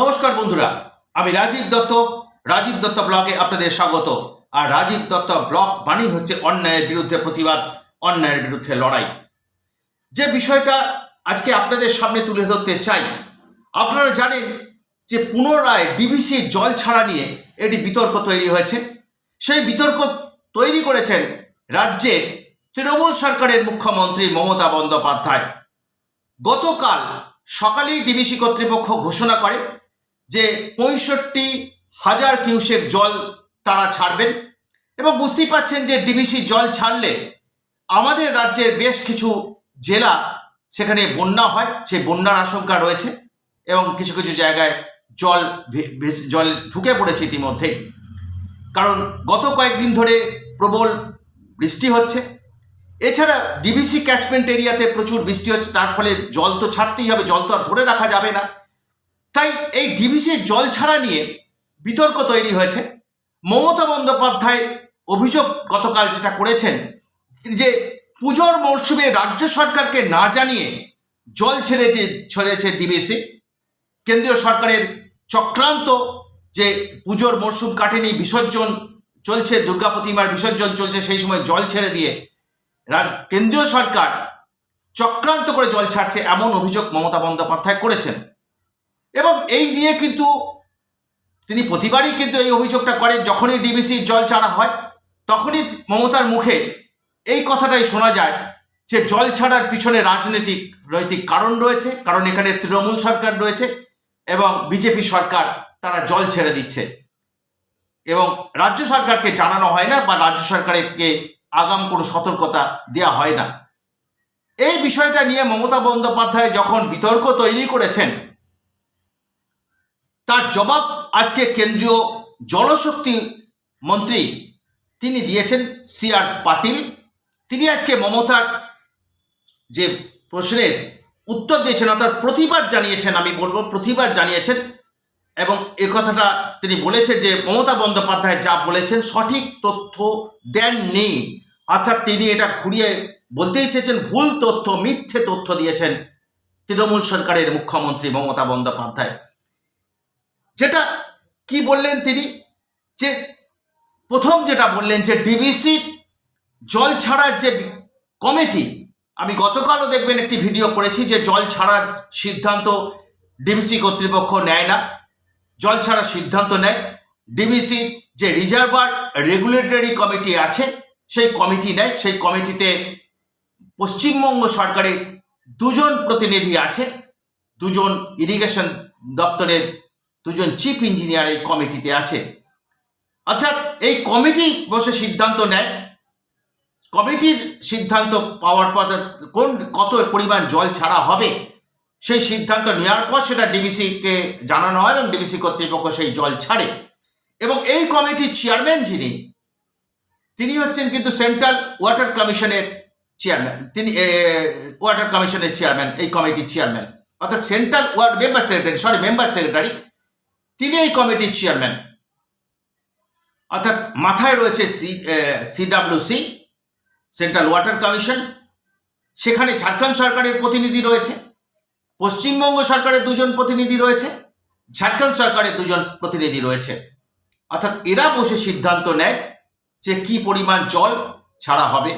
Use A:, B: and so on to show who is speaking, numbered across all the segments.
A: নমস্কার বন্ধুরা, আমি রাজীব দত্ত। রাজীব দত্ত ব্লগে আপনাদের স্বাগত। আর রাজীব দত্ত ব্লগ বাণী হচ্ছে অন্যায়ের বিরুদ্ধে প্রতিবাদ, অন্যায়ের বিরুদ্ধে লড়াই। যে বিষয়টা আজকে আপনাদের সামনে তুলে ধরতে চাই, আপনারা জানেন যে পুনরায় ডিভিসি জল ছাড়া নিয়ে এটি বিতর্ক তৈরি হয়েছে। সেই বিতর্ক তৈরি করেছেন রাজ্যের তৃণমূল সরকারের মুখ্যমন্ত্রী মমতা বন্দ্যোপাধ্যায়। গতকাল সকালেই ডিবিসি কর্তৃপক্ষ ঘোষণা করে যে পঁয়ষট্টি হাজার কিউসেক জল তারা ছাড়বেন। এবং বুঝতেই পাচ্ছেন যে ডিবিসি জল ছাড়লে আমাদের রাজ্যের বেশ কিছু জেলা সেখানে বন্যা হয় সেই বন্যার আশঙ্কা রয়েছে এবং কিছু কিছু জায়গায় জল জল ঢুকে পড়েছে ইতিমধ্যেই। কারণ গত কয়েকদিন ধরে প্রবল বৃষ্টি হচ্ছে। এছাড়া ডিবিসি ক্যাচমেন্ট এরিয়াতে প্রচুর বৃষ্টি হচ্ছে, তার ফলে জল তো ছাড়তেই হবে, জল তো আর ধরে রাখা যাবে না। তাই এই ডিবিসি জল ছাড়া নিয়ে বিতর্ক তৈরি হয়েছে। মমতা বন্দ্যোপাধ্যায় অভিযোগ গতকাল যেটা করেছেন যে পুজোর মরশুমে রাজ্য সরকারকে না জানিয়ে জল ছেড়ে দিয়ে ছেড়েছে ডিবিসি কেন্দ্রীয় সরকারের চক্রান্ত যে পুজোর মরশুম কাটেনি, বিসর্জন চলছে, দুর্গা প্রতিমার বিসর্জন চলছে, সেই সময় জল ছেড়ে দিয়ে কেন্দ্রীয় সরকার চক্রান্ত করে জল ছাড়ছে এমন অভিযোগ মমতা বন্দ্যোপাধ্যায় করেছেন। এবং এই নিয়ে কিন্তু তিনি প্রতিবারই কিন্তু এই অভিযোগটা করেন, যখনই ডিবিসির জল ছাড়া হয়, তখনই মমতার মুখে এই কথাটাই শোনা যায় যে জল ছাড়ার পিছনে রাজনৈতিক নৈতিক কারণ রয়েছে, কারণ এখানে তৃণমূল সরকার রয়েছে এবং বিজেপি সরকার তারা জল ছেড়ে দিচ্ছে। এবং রাজ্য সরকারকে জানানো হয় না বা রাজ্য সরকারকে আগাম কোনো সতর্কতা দেওয়া হয় না। এই বিষয়টা নিয়ে মমতা বন্দ্যোপাধ্যায় যখন বিতর্ক তৈরি করেছেন তার জবাব আজকে কেন্দ্রীয় জলশক্তি মন্ত্রী তিনি দিয়েছেন, সি আর পাতিল। তিনি আজকে মমতার যে প্রশ্নের উত্তর দিয়েছেন, অর্থাৎ প্রতিবাদ জানিয়েছেন, আমি বলব প্রতিবাদ জানিয়েছেন, এবং এ কথাটা তিনি বলেছেন যে মমতা বন্দ্যোপাধ্যায় যা বলেছেন সঠিক তথ্য দেননি। অর্থাৎ তিনি এটা ঘুরিয়ে বলতেই চেয়েছেন, ভুল তথ্য, মিথ্যে তথ্য দিয়েছেন তৃণমূল সরকারের মুখ্যমন্ত্রী মমতা বন্দ্যোপাধ্যায়। যেটা কি বললেন তিনি? যে প্রথম যেটা বললেন যে ডিভিসি জল ছাড়ার যে কমিটি, আমি গতকালও দেখবেন একটি ভিডিও করেছি যে জল ছাড়ার সিদ্ধান্ত ডিবিসি কর্তৃপক্ষ নেয় না। জল ছাড়ার সিদ্ধান্ত নেয়। ডিবিসি যে রিজার্ভার রেগুলেটরি কমিটি আছে, সেই কমিটি নেয়। সেই কমিটিতে পশ্চিমবঙ্গ সরকারের দুজন প্রতিনিধি আছে। দুজন ইরিগেশন দপ্তরের দুজন চিফ ইঞ্জিনিয়ার এই কমিটিতে আছে। অর্থাৎ এই কমিটি বসে সিদ্ধান্ত নেয়। কমিটির সিদ্ধান্ত পাওয়ার পর কোন, কত পরিমাণ জল ছাড়া হবে, সেই সিদ্ধান্ত নেওয়ার পর সেটা ডিবিসিকে জানানো হয় এবং ডিবিসি কর্তৃপক্ষ সেই জল ছাড়ে। এবং এই কমিটির চেয়ারম্যান যিনি, তিনি হচ্ছেন কিন্তু সেন্ট্রাল ওয়াটার কমিশনের চেয়ারম্যান তিনি ওয়াটার কমিশনের চেয়ারম্যান এই কমিটির চেয়ারম্যান অর্থাৎ central ward member secretary sorry member secretary তিনি এই কমিটির চেয়ারম্যান। অর্থাৎ মাথায় রয়েছে C CWC central water commission, সেখানে ঝাড়খণ্ড সরকারের প্রতিনিধি রয়েছে, পশ্চিমবঙ্গ সরকারের দুজন প্রতিনিধি রয়েছে, ঝাড়খণ্ড সরকারের দুজন প্রতিনিধি রয়েছে। অর্থাৎ এরা বসে সিদ্ধান্ত নেয় যে কি পরিমাণ জল ছাড়া হবে।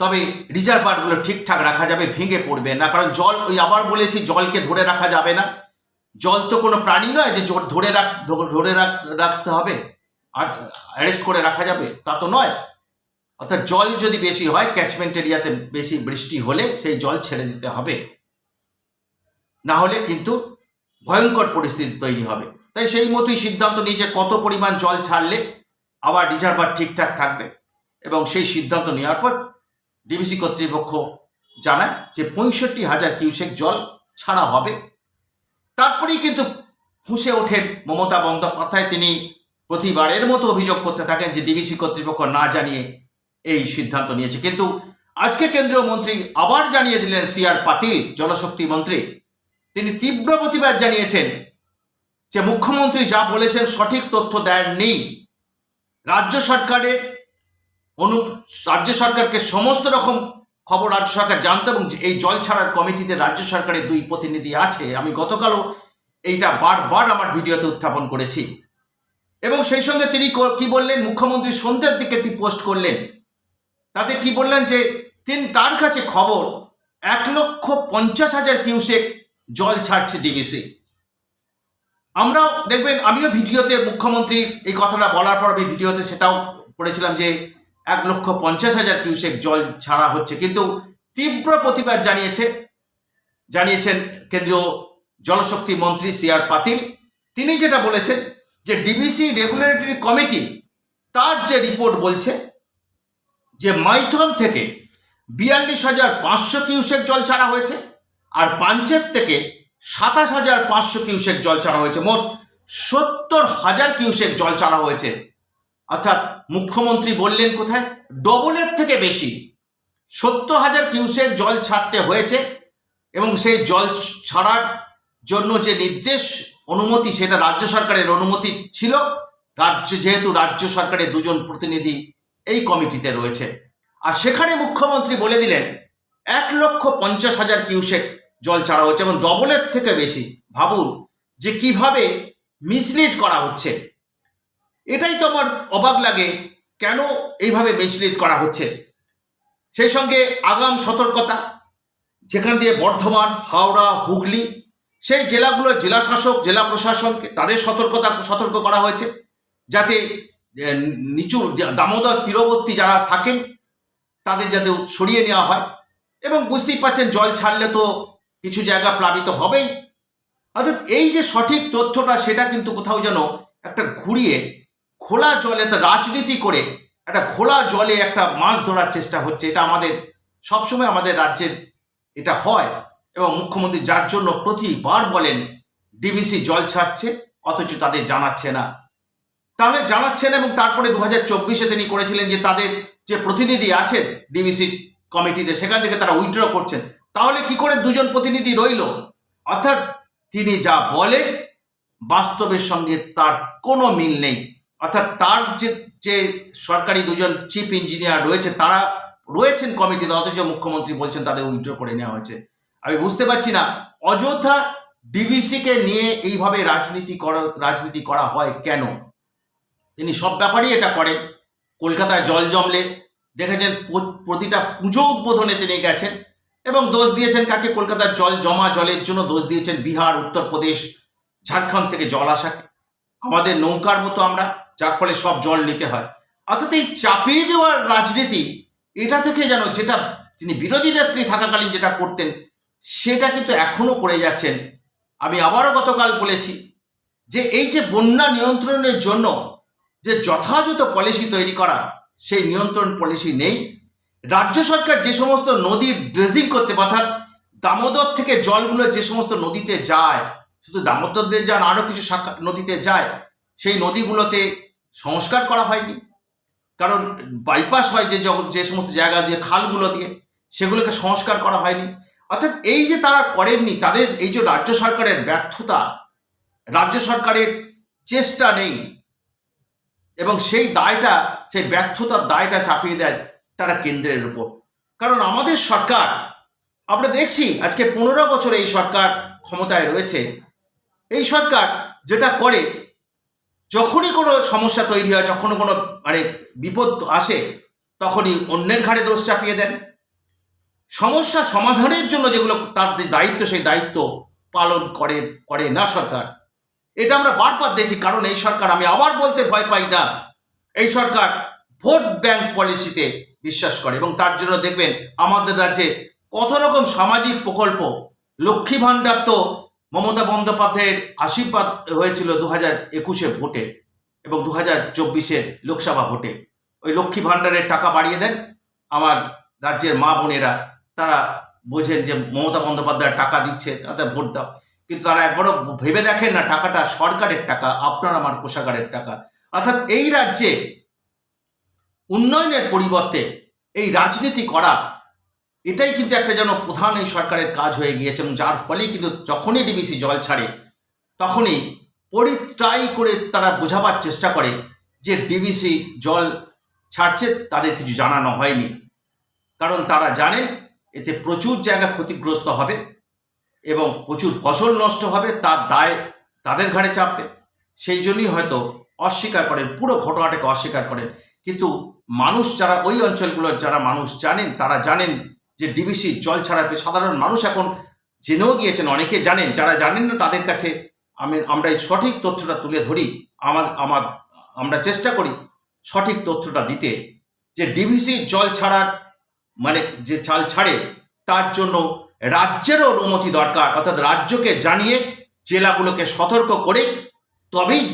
A: তবে রিজার্ভারগুলো ঠিকঠাক রাখা যাবে, ভেঙে পড়বে না, কারণ জল, ওই আবার বলেছি, জলকে ধরে রাখা যাবে না। জল তো কোনো প্রাণী নয় যে জোর ধরে রাখ, ধরে রাখ- রাখতে হবে। আর অ্যারেস্ট করে রাখা যাবে, তা তো নয়। অর্থাৎ জল যদি বেশি হয় ক্যাচমেন্ট এরিয়াতে বেশি বৃষ্টি হলে সেই জল ছেড়ে দিতে হবে। না হলে কিন্তু ভয়ঙ্কর পরিস্থিতি তৈরি হবে। তাই সেই মতোই সিদ্ধান্ত নিয়েছে কত পরিমাণ জল ছাড়লে আবার রিজার্ভার ঠিকঠাক থাকবে। এবং সেই সিদ্ধান্ত নেওয়ার পর ডিবিসি কর্তৃপক্ষ জানায় যে পঁয়ষট্টি হাজার কিউসেক জল ছাড়া হবে। তারপরেই কিন্তু ফুঁসে ওঠেন মমতা বন্দ্যোপাধ্যায়। তিনি প্রতিবারের মতো অভিযোগ করতে থাকেন যে ডিবিসি কর্তৃপক্ষ না জানিয়ে এই সিদ্ধান্ত নিয়েছে। কিন্তু আজকে কেন্দ্রীয় মন্ত্রী আবার জানিয়ে দিলেন সি আর পাতিল, জলশক্তি মন্ত্রী। তিনি তীব্র প্রতিবাদ জানিয়েছেন যে মুখ্যমন্ত্রী যা বলেছেন সঠিক তথ্য দেননি। রাজ্য সরকারের অনু রাজ্য সরকারকে সমস্ত রকম খবর রাজ্য সরকার জানতো এবং এই জল ছাড়ার কমিটিতে রাজ্য সরকারের দুই প্রতিনিধি আছে। আমি গতকালও এইটা বারবার আমার ভিডিওতে উত্থাপন করেছি। এবং সেই সঙ্গে তিনি ক- বললেন? মুখ্যমন্ত্রী সন্ধ্যের দিকে একটি পোস্ট করলেন। তাতে কি বললেন যে, তিনি তার কাছে খবর, এক লক্ষ পঞ্চাশ হাজার কিউসেক জল ছাড়ছে ডিবিসি। আমরাও দেখবেন, আমিও ভিডিওতে মুখ্যমন্ত্রী এই কথাটা বলার পর আমি ভিডিওতে সেটাও করেছিলাম যে এক লক্ষ পঞ্চাশ হাজার কিউসেক জল ছাড়া হচ্ছে। কিন্তু তীব্র প্রতিবাদ জানিয়েছে, জানিয়েছেন কেন্দ্রীয় জলশক্তি মন্ত্রী সি আর পাতিল। তিনি যেটা বলেছেন যে ডিবিসি রেগুলেটরি কমিটি তার যে রিপোর্ট বলছে যে মাইথন থেকে বিয়াল্লিশ হাজার পাঁচশো কিউসেক জল ছাড়া হয়েছে আর পাঞ্চেত থেকে সাতাশ হাজার পাঁচশো কিউসেক জল ছাড়া হয়েছে। মোট সত্তর হাজার কিউসেক জল ছাড়া হয়েছে। অর্থাৎ মুখ্যমন্ত্রী বললেন কোথায়? ডবলের থেকে বেশি। সত্তর হাজার কিউসেক জল ছাড়তে হয়েছে এবং সেই জল ছাড়ার জন্য যে নির্দেশ, অনুমতি সেটা রাজ্য সরকারের অনুমতি ছিল। রাজ্য যেহেতু রাজ্য সরকারের দুজন প্রতিনিধি এই কমিটিতে রয়েছে। আর সেখানে মুখ্যমন্ত্রী বলে দিলেন, এক লক্ষ পঞ্চাশ হাজার কিউসেক জল ছাড়া হচ্ছে এবং ডবলের থেকে বেশি। ভাবুন যে কীভাবে মিসলিড করা হচ্ছে। এটাই তো আমার অবাক লাগে, কেন এইভাবে মিসলিড করা হচ্ছে? সেই সঙ্গে আগাম সতর্কতা, যেখান দিয়ে বর্ধমান, হাওড়া, হুগলি, সেই জেলাগুলোর জেলা শাসক জেলা প্রশাসনকে তাদের সতর্কতা, সতর্ক করা হয়েছে, যাতে নিচু দামোদর তীরবর্তী যারা থাকেন, তাদের যাতে সরিয়ে নেওয়া হয়। এবং বুঝতেই পারছেন জল ছাড়লে তো কিছু জায়গা প্লাবিত হবেই। অর্থাৎ এই যে সঠিক তথ্যটা, সেটা কিন্তু কোথাও যেন একটা ঘুরিয়ে খোলা জলে রাজনীতি করে একটা খোলা জলে একটা মাছ ধরার চেষ্টা হচ্ছে, এটা আমাদের সবসময় আমাদের রাজ্যের এটা হয় এবং মুখ্যমন্ত্রী যার জন্য প্রতিবার বলেন, ডিবিসি জল ছাড়ছে, অথচ তাদের জানাচ্ছে না। তাহলে জানাচ্ছেন এবং তারপরে দু হাজার চব্বিশে তিনি করেছিলেন যে তাদের যে প্রতিনিধি আছেন ডিবিসি কমিটিতে, সেখান থেকে তারা উইথড্র করছেন। তাহলে কি করে দুজন প্রতিনিধি রইল? অর্থাৎ তিনি যা বলেন বাস্তবের সঙ্গে তার কোনো মিল নেই। অর্থাৎ তার যে যে সরকারি দুজন চিফ ইঞ্জিনিয়ার রয়েছে, তারা রয়েছেন কমিটিতে, অথচ মুখ্যমন্ত্রী বলছেন তাদের উইথড্র করে নেওয়া হয়েছে। আমি বুঝতে পারছি না অযোধ্যা ডিভিসিকে নিয়ে এইভাবে রাজনীতি করা রাজনীতি করা হয় কেন? তিনি সব ব্যাপারেই এটা করেন। কলকাতায় জল জমলে, দেখেছেন প্রতিটা পুজো উদ্বোধনে তিনি গেছেন এবং দোষ দিয়েছেন কাকে? কলকাতার জল জমা জলের জন্য দোষ দিয়েছেন বিহার, উত্তরপ্রদেশ, ঝাড়খণ্ড থেকে জল আসাকে। আমাদের নৌকার মতো আমরা যার ফলে সব জল নিতে হয়। অর্থাৎ এই চাপিয়ে দেওয়ার রাজনীতি, এটা থেকে যেন যেটা তিনি বিরোধী নেত্রী থাকাকালীন যেটা করতেন, সেটা কিন্তু এখনও করে যাচ্ছেন। আমি আবারও গতকাল বলেছি যে এই যে বন্যা নিয়ন্ত্রণের জন্য যে যথাযথ পলিসি তৈরি করা, সেই নিয়ন্ত্রণ পলিসি নেই। রাজ্য সরকার যে সমস্ত নদীর ড্রেজিং করতে, অর্থাৎ দামোদর থেকে জলগুলো যে সমস্ত নদীতে যায়, শুধু দামোদর দিয়ে যান আরও কিছু শাখা নদীতে যায়, সেই নদীগুলোতে সংস্কার করা হয়নি। কারণ বাইপাস হয় যে যে সমস্ত জায়গা দিয়ে, খালগুলো দিয়ে, সেগুলোকে সংস্কার করা হয়নি। অর্থাৎ এই যে তারা করেননি, তাদের এই যে রাজ্য সরকারের ব্যর্থতা, রাজ্য সরকারের চেষ্টা নেই, এবং সেই দায়টা, সেই ব্যর্থতার দায়টা চাপিয়ে দেয় তারা কেন্দ্রের উপর। কারণ আমাদের সরকার, আমরা দেখছি আজকে পনেরো বছর এই সরকার ক্ষমতায় রয়েছে। এই সরকার যেটা করে যখনই কোনো সমস্যা তৈরি হয়, যখনও কোনো মানে বিপদ আসে, তখনই অন্যের ঘাড়ে দোষ চাপিয়ে দেন। সমস্যা সমাধানের জন্য যেগুলো তার দায়িত্ব, সেই দায়িত্ব পালন করে করে না সরকার। এটা আমরা বারবার দেখছি, কারণ এই সরকার, আমি আবার বলতে ভয় পাই না, এই সরকার ভোট ব্যাংক পলিসিতে বিশ্বাস করে এবং তার জন্য দেখবেন আমাদের রাজ্যে কত রকম সামাজিক প্রকল্প, লক্ষ্মী ভাণ্ডার তো মমতা বন্দ্যোপাধ্যায়ের আশীর্বাদ হয়েছিল দু হাজার একুশে ভোটে এবং দু হাজার চব্বিশের লোকসভা ভোটে। ওই লক্ষ্মী ভাণ্ডারের টাকা বাড়িয়ে দেন। আমার রাজ্যের মা বোনেরা, তারা বোঝেন যে মমতা বন্দ্যোপাধ্যায় টাকা দিচ্ছে, তাদের ভোট দাও। কিন্তু তারা একবারও ভেবে দেখেন না, টাকাটা সরকারের টাকা, আপনার আমার কোষাগারের টাকা। অর্থাৎ এই রাজ্যে উন্নয়নের পরিবর্তে এই রাজনীতি করা এটাই কিন্তু একটা যেন প্রধান এই সরকারের কাজ হয়ে গিয়েছে এবং যার ফলে কিন্তু যখনই ডিবিসি জল ছাড়ে, তখনই পরিত্রাই করে তারা বোঝাবার চেষ্টা করে যে ডিবিসি জল ছাড়ছে, তাদের কিছু জানানো হয়নি। কারণ তারা জানেন এতে প্রচুর জায়গা ক্ষতিগ্রস্ত হবে এবং প্রচুর ফসল নষ্ট হবে, তার দায় তাদের ঘাড়ে চাপবে। সেই জন্যই হয়তো অস্বীকার করেন, পুরো ঘটনাটাকে অস্বীকার করেন। কিন্তু মানুষ যারা ওই অঞ্চলগুলোর, যারা মানুষ জানেন, তারা জানেন যে ডিবিসি জল ছাড়াবে সাধারণ মানুষ এখন জেনেও গিয়েছেন, অনেকে জানেন, যারা জানেন না তাদের কাছে আমি, আমরা এই সঠিক তথ্যটা তুলে ধরি, আমার আমার, আমরা চেষ্টা করি সঠিক তথ্যটা দিতে, যে ডিভিসি জল ছাড়ার মানে যে চাল ছাড়ে, তার জন্য রাজ্যেরও অনুমতি দরকার, অর্থাৎ রাজ্যকে জানিয়ে জেলাগুলোকে সতর্ক করে তবেই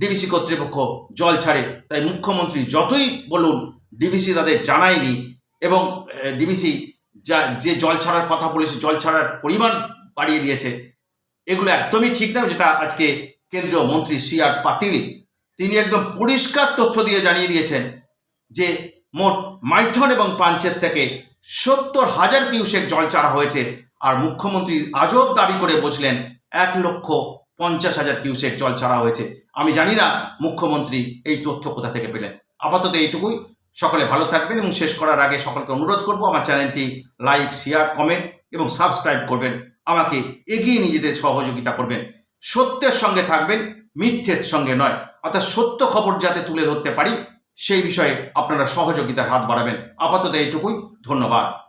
A: ডিবিসি কর্তৃপক্ষ জল ছাড়ে। তাই মুখ্যমন্ত্রী যতই বলুন, ডিবিসি তাদের জানায়নি এবং ডিবিসি যা, যে জল ছাড়ার কথা বলেছে, জল ছাড়ার পরিমাণ বাড়িয়ে দিয়েছে, এগুলো একদমই ঠিক না, যেটা আজকে কেন্দ্রীয় মন্ত্রী সি আর পাতিল, তিনি একদম পরিষ্কার তথ্য দিয়ে জানিয়ে দিয়েছেন যে মোট মাইথন এবং পাঞ্চের থেকে সত্তর হাজার কিউসেক জল ছাড়া হয়েছে, আর মুখ্যমন্ত্রী আজব দাবি করে বসলেন এক লক্ষ পঞ্চাশ হাজার কিউসেক জল ছাড়া হয়েছে। আমি জানি না মুখ্যমন্ত্রী এই তথ্য কোথা থেকে পেলেন। আপাতত এইটুকুই। সকলে ভালো থাকবেন এবং শেষ করার আগে সকলকে অনুরোধ করব আমার চ্যানেলটি লাইক, শেয়ার, কমেন্ট এবং সাবস্ক্রাইব করবেন। আমাকে এগিয়ে নিজেদের সহযোগিতা করবেন। সত্যের সঙ্গে থাকবেন, মিথ্যের সঙ্গে নয়। অর্থাৎ সত্য খবর যাতে তুলে ধরতে পারি, সেই বিষয়ে আপনারা সহযোগিতার হাত বাড়াবেন। আপাতত এইটুকুই। ধন্যবাদ।